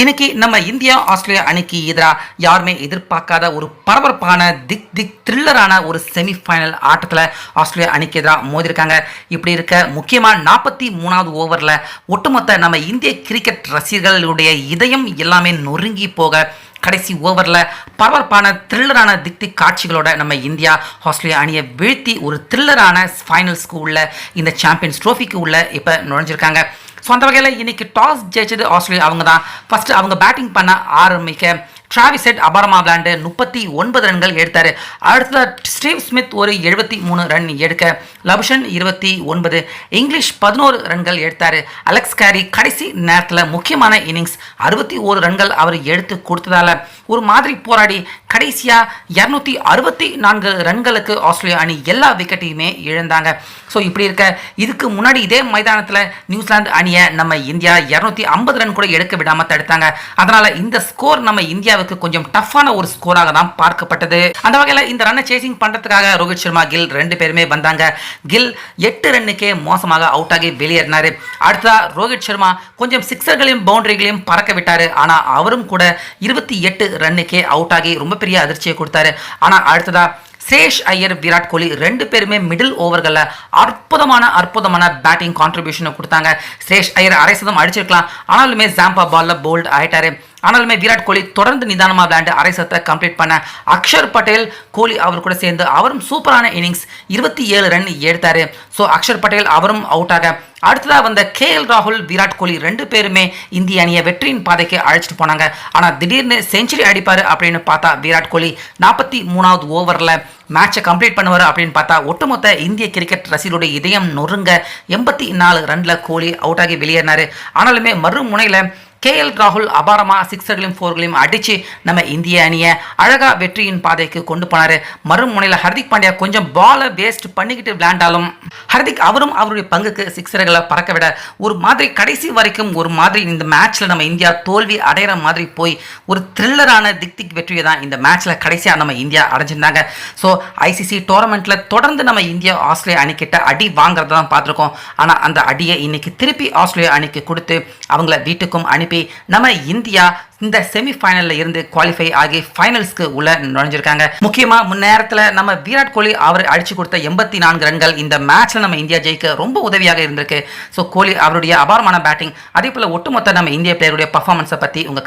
இன்னைக்கு நம்ம India Australia அணிக்கு எதிராக யாருமே எதிர்பார்க்காத ஒரு பரபரப்பான திக் திக் த்ரில்லரான ஒரு செமிஃபைனல் ஆட்டத்தில் ஆஸ்திரேலியா அணிக்கு எதிராக மோதிருக்காங்க இப்படி இருக்க முக்கியமாக நாற்பத்தி மூணாவது ஓவரில் ஒட்டுமொத்த நம்ம இந்திய கிரிக்கெட் ரசிகர்களுடைய இதயம் எல்லாமே நொறுங்கி போக கடைசி ஓவரில் பரபரப்பான த்ரில்லரான திக் திக் காட்சிகளோட நம்ம இந்தியா ஆஸ்திரேலியா அணியை வீழ்த்தி ஒரு த்ரில்லரான ஃபைனல்ஸ்க்கு உள்ள இந்த சாம்பியன்ஸ் ட்ரோஃபிக்கு உள்ள இப்போ நுழைஞ்சிருக்காங்க. சொந்த வகையில் இன்னைக்கு டாஸ் ஜெயிச்சது ஆஸ்திரேலியா அவங்க தான் ஃபஸ்ட்டு அவங்க பேட்டிங் பண்ண ஆரம்பிக்க டிராவிஸ் ஹெட் அபாரமா விளாண்டு முப்பத்தி ஒன்பது ரன்கள் எடுத்தார். அடுத்ததாக ஸ்டீவ் ஸ்மித் ஒரு எழுபத்தி மூணு ரன் எடுக்க லபுஷன் இருபத்தி ஒன்பது. இங்கிலீஷ் பதினோரு ரன்கள் எடுத்தார். அலெக்ஸ் கேரி கடைசி நேரத்தில் முக்கியமான இன்னிங்ஸ் அறுபத்தி ஓரு ரன்கள் அவர் எடுத்து கொடுத்ததால ஒரு மாதிரி போராடி கடைசியாக இரநூத்தி அறுபத்தி நான்கு ரன்களுக்கு ஆஸ்திரேலியா அணி எல்லா விக்கெட்டையுமே இழந்தாங்க. ஸோ இப்படி இருக்க இதுக்கு முன்னாடி இதே மைதானத்தில் நியூசிலாந்து அணியை நம்ம இந்தியா இரநூத்தி ஐம்பது ரன் கூட எடுக்க விடாமல் தடுத்தாங்க. அதனால் இந்த ஸ்கோர் நம்ம இந்தியாவுக்கு கொஞ்சம் டஃப்பான ஒரு ஸ்கோராக தான் பார்க்கப்பட்டது. அந்த வகையில் இந்த ரன்னை சேசிங் பண்ணுறதுக்காக ரோஹித் சர்மா கில் ரெண்டு பேருமே வந்தாங்க. கில் எட்டு ரன்னுக்கே மோசமாக அவுட் ஆகி வெளியேறினார். அடுத்ததாக ரோஹித் சர்மா கொஞ்சம் சிக்ஸர்களையும் பவுண்டரிகளையும் பறக்க விட்டார். ஆனால் அவரும் கூட இருபத்தி எட்டு ரன்னுக்கே அவுட் ஆகி ரொம்ப பெரிய அதிர்ச்சியை கொடுத்தாரு. ஆனால் அடுத்ததா சேஷ் ஐயர் விராட் கோலி ரெண்டு பேருமே மிடில் ஓவர்களில் அற்புதமான அற்புதமான பேட்டிங் கான்ட்ரிபியூஷனை கொடுத்தாங்க. சேஷ் ஐயர் அரை சதம் அடிச்சிருக்கலாம். ஆனாலுமே ஜாம்பா பாலில் போல்ட் ஆயிட்டாரு. ஆனாலுமே விராட் கோலி தொடர்ந்து நிதானமாக விளையாண்டு அரை சத்தை கம்ப்ளீட் பண்ண அக்ஷர் பட்டேல் கோலி அவர் கூட சேர்ந்து அவரும் சூப்பரான இன்னிங்ஸ் இருபத்தி ஏழு ரன் எடுத்தார். ஸோ அக்ஷர் பட்டேல் அவரும் அவுட் ஆக அடுத்ததாக வந்த கே எல் ராகுல் விராட் கோலி ரெண்டு பேருமே இந்திய அணியை வெற்றியின் பாதைக்கு அழைச்சிட்டு போனாங்க. ஆனால் திடீர்னு செஞ்சுரி அடிப்பார் அப்படின்னு பார்த்தா விராட் கோலி நாற்பத்தி மூணாவது ஓவரில் மேட்சை கம்ப்ளீட் பண்ணுவார் அப்படின்னு பார்த்தா ஒட்டுமொத்த இந்திய கிரிக்கெட் ரசிகருடைய இதயம் நொறுங்க எண்பத்தி நாலு ரனில் கோலி அவுட் ஆகி வெளியேறினார். ஆனாலுமே மறுமுனையில் கேஎல் ராகுல் அபாரமாக சிக்ஸர்களையும் ஃபோர்களையும் அடித்து நம்ம இந்திய அணியை அழகாக வெற்றியின் பாதைக்கு கொண்டு போனார். மறுமுனையில் ஹர்திக் பாண்டியா கொஞ்சம் பாலை வேஸ்ட் பண்ணிக்கிட்டு விளையாண்டாலும் ஹர்திக் அவரும் அவருடைய பங்குக்கு சிக்ஸர்களை பறக்க விட ஒரு மாதிரி கடைசி வரைக்கும் ஒரு மாதிரி இந்த மேட்ச்சில் நம்ம இந்தியா தோல்வி அடைகிற மாதிரி போய் ஒரு த்ரில்லரான திக் திக் வெற்றியை தான் இந்த மேட்ச்சில் கடைசியாக நம்ம இந்தியா அடைஞ்சிருந்தாங்க. ஸோ ஐசிசி டோர்னமெண்ட்டில் தொடர்ந்து நம்ம இந்தியா ஆஸ்திரேலியா அணிக்கிட்ட அடி வாங்குறத தான் பார்த்துருக்கோம். ஆனால் அந்த அடியை இன்னைக்கு திருப்பி ஆஸ்திரேலியா அணிக்கு கொடுத்து அவங்கள வீட்டுக்கும் அனுப்பி அனுப்பி நம்ம இந்தியா இந்த செமிஃபைனலில் இருந்து குவாலிஃபை ஆகி ஃபைனல்ஸ்க்கு உள்ள நுழைஞ்சிருக்காங்க. முக்கியமாக முன்னேரத்தில் நம்ம விராட் கோலி அவர் அடிச்சு கொடுத்த எண்பத்தி நான்கு ரன்கள் இந்த மேட்ச்சில் நம்ம இந்தியா ஜெயிக்க ரொம்ப உதவியாக இருந்திருக்கு. ஸோ கோலி அவருடைய அபாரமான பேட்டிங் அதே போல் ஒட்டுமொத்த நம்ம இந்திய பிளேயருடைய பர்ஃபார்மன்ஸை பற்றி உங்கள்